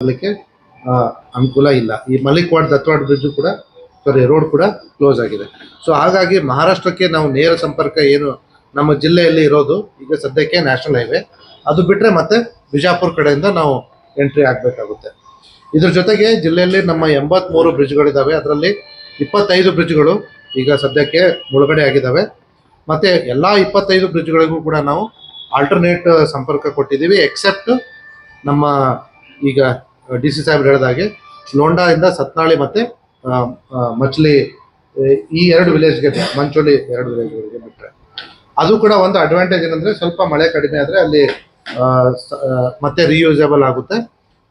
ಮಾಡಲಿಕ್ಕೆ ಅನುಕೂಲ ಇಲ್ಲ. ಈ ಮಲಿಕ್ವಾಡ್ ದತ್ವಾಡ್ ಬ್ರಿಡ್ಜು ಕೂಡ ಸಾರಿ ರೋಡ್ ಕೂಡ ಕ್ಲೋಸ್ ಆಗಿದೆ. ಸೊ ಹಾಗಾಗಿ ಮಹಾರಾಷ್ಟ್ರಕ್ಕೆ ನಾವು ನೇರ ಸಂಪರ್ಕ ಏನು ನಮ್ಮ ಜಿಲ್ಲೆಯಲ್ಲಿ ಇರೋದು, ಈಗ ಸದ್ಯಕ್ಕೆ ನ್ಯಾಷನಲ್ ಹೈವೇ ಅದು ಬಿಟ್ಟರೆ ಮತ್ತೆ ಬಿಜಾಪುರ ಕಡೆಯಿಂದ ನಾವು ಎಂಟ್ರಿ ಆಗಬೇಕಾಗುತ್ತೆ. ಇದ್ರ ಜೊತೆಗೆ ಜಿಲ್ಲೆಯಲ್ಲಿ ನಮ್ಮ ಎಂಬತ್ಮೂರು ಬ್ರಿಡ್ಜ್ಗಳಿದ್ದಾವೆ ಅದರಲ್ಲಿ ಇಪ್ಪತ್ತೈದು ಬ್ರಿಡ್ಜ್ಗಳು ಈಗ ಸದ್ಯಕ್ಕೆ ಮುಳುಗಡೆ ಆಗಿದ್ದಾವೆ ಮತ್ತೆ ಎಲ್ಲ ಇಪ್ಪತ್ತೈದು ಬ್ರಿಡ್ಜ್ಗಳಿಗೂ ಕೂಡ ನಾವು ಆಲ್ಟರ್ನೇಟ್ ಸಂಪರ್ಕ ಕೊಟ್ಟಿದ್ದೀವಿ ಎಕ್ಸೆಪ್ಟ್ ನಮ್ಮ ಈಗ ಡಿ ಸಿ ಸಾಹೇಬ್ರು ಹೇಳಿದಾಗೆ ಲೋಂಡಾದಿಂದ ಸತ್ನಾಳಿ ಮತ್ತೆ ಮಚ್ಲಿ ಈ ಎರಡು ವಿಲೇಜ್ಗೆ ಮಂಚೋಳಿ ಎರಡು ವಿಲೇಜ್ಗಳಿಗೆ ಬಿಟ್ಟರೆ ಅದು ಕೂಡ ಒಂದು ಅಡ್ವಾಂಟೇಜ್ ಏನಂದ್ರೆ ಸ್ವಲ್ಪ ಮಳೆ ಕಡಿಮೆ ಆದರೆ ಅಲ್ಲಿ ಮತ್ತೆ ರಿಯೂಸೇಬಲ್ ಆಗುತ್ತೆ.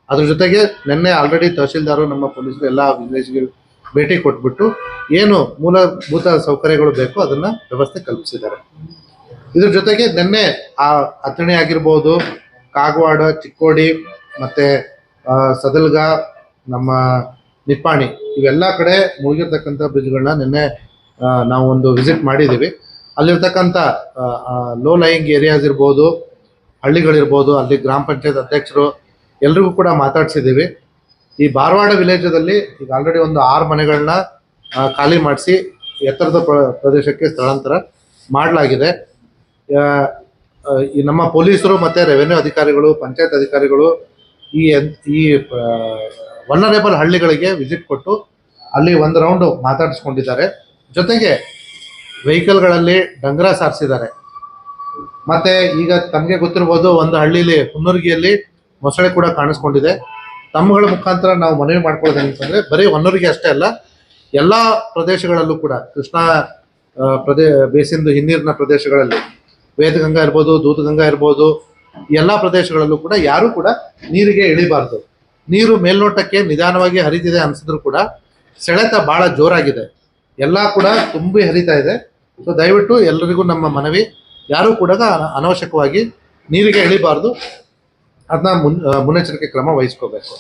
ಅದ್ರ ಜೊತೆಗೆ ನಿನ್ನೆ ಆಲ್ರೆಡಿ ತಹಶೀಲ್ದಾರು ನಮ್ಮ ಪೊಲೀಸರು ಎಲ್ಲ ವಿಲೇಜ್ಗೆ ಭೇಟಿ ಕೊಟ್ಬಿಟ್ಟು ಏನು ಮೂಲಭೂತ ಸೌಕರ್ಯಗಳು ಬೇಕು ಅದನ್ನ ವ್ಯವಸ್ಥೆ ಕಲ್ಪಿಸಿದ್ದಾರೆ. ಇದ್ರ ಜೊತೆಗೆ ನಿನ್ನೆ, ಆ, ಅಥಣಿ ಆಗಿರ್ಬೋದು, ಕಾಗವಾಡ, ಚಿಕ್ಕೋಡಿ, ಮತ್ತೆ ಸದಲ್ಗ, ನಮ್ಮ ನಿಪ್ಪಾಣಿ, ಇವೆಲ್ಲ ಕಡೆ ಮುಳುಗಿರ್ತಕ್ಕಂಥ ಬ್ರಿಡ್ಜ್ಗಳನ್ನ ನಿನ್ನೆ ನಾವು ಒಂದು ವಿಸಿಟ್ ಮಾಡಿದ್ದೀವಿ. ಅಲ್ಲಿರ್ತಕ್ಕಂಥ ಲೋ ಲೈಯಿಂಗ್ ಏರಿಯಾಸ್ ಇರ್ಬೋದು, ಹಳ್ಳಿಗಳಿರ್ಬೋದು, ಅಲ್ಲಿ ಗ್ರಾಮ ಪಂಚಾಯತ್ ಅಧ್ಯಕ್ಷರು ಎಲ್ರಿಗೂ ಕೂಡ ಮಾತಾಡ್ಸಿದ್ದೀವಿ. ಈ ಬಾರವಾಡ ವಿಲೇಜದಲ್ಲಿ ಈಗ ಆಲ್ರೆಡಿ ಒಂದು ಆರು ಮನೆಗಳನ್ನ ಖಾಲಿ ಮಾಡಿಸಿ ಎತ್ತರದ ಪ್ರ- ಪ್ರದೇಶಕ್ಕೆ ಸ್ಥಳಾಂತರ ಮಾಡಲಾಗಿದೆ. ಈ ನಮ್ಮ ಪೊಲೀಸರು ಮತ್ತು ರೆವೆನ್ಯೂ ಅಧಿಕಾರಿಗಳು, ಪಂಚಾಯತ್ ಅಧಿಕಾರಿಗಳು ಈ ಈ ವನ್ನರೇಬಲ್ ಹಳ್ಳಿಗಳಿಗೆ ವಿಸಿಟ್ ಕೊಟ್ಟು ಅಲ್ಲಿ ಒಂದು ರೌಂಡು ಮಾತಾಡಿಸ್ಕೊಂಡಿದ್ದಾರೆ. ಜೊತೆಗೆ ವೆಹಿಕಲ್ಗಳಲ್ಲಿ ಡಂಗ್ರ ಸಾರಿಸಿದ್ದಾರೆ. ಮತ್ತೆ ಈಗ ತಮಗೆ ಗೊತ್ತಿರ್ಬೋದು ಒಂದು ಹಳ್ಳಿಲಿ, ಹುನ್ನೂರ್ಗಿಯಲ್ಲಿ ಮೊಸಳೆ ಕೂಡ ಕಾಣಿಸ್ಕೊಂಡಿದೆ. ತಮ್ಮಗಳ ಮುಖಾಂತರ ನಾವು ಮನವಿ ಮಾಡ್ಕೊಳ್ಳೋದು ಅಂತಂದ್ರೆ, ಬರೀ ಹೊನ್ನೂರಿಗೆ ಅಷ್ಟೇ ಅಲ್ಲ, ಎಲ್ಲ ಪ್ರದೇಶಗಳಲ್ಲೂ ಕೂಡ, ಕೃಷ್ಣಾ ಪ್ರದೇ ಬೇಸಿಂದು ಹಿನ್ನೀರಿನ ಪ್ರದೇಶಗಳಲ್ಲಿ, ವೇದಗಂಗಾ ಇರ್ಬೋದು, ದೂತಗಂಗಾ ಇರ್ಬೋದು ಎಲ್ಲಾ ಪ್ರದೇಶಗಳಲ್ಲೂ ಕೂಡ ಯಾರು ಕೂಡ ನೀರಿಗೆ ಇಳಿಬಾರ್ದು. ನೀರು ಮೇಲ್ನೋಟಕ್ಕೆ ನಿಧಾನವಾಗಿ ಹರಿತಿದೆ ಅನ್ಸಿದ್ರು ಕೂಡ ಸೆಳೆತ ಬಹಳ ಜೋರಾಗಿದೆ. ಎಲ್ಲ ಕೂಡ ತುಂಬಿ ಹರಿತಾ ಇದೆ. ಸೊ ದಯವಿಟ್ಟು ಎಲ್ಲರಿಗೂ ನಮ್ಮ ಮನವಿ, ಯಾರು ಕೂಡ ಅನವಶ್ಯಕವಾಗಿ ನೀರಿಗೆ ಇಳಿಬಾರದು. ಅದನ್ನ ಮುನ್, ಮುನ್ನೆಚ್ಚರಿಕೆ ಕ್ರಮ ವಹಿಸ್ಕೋಬೇಕು.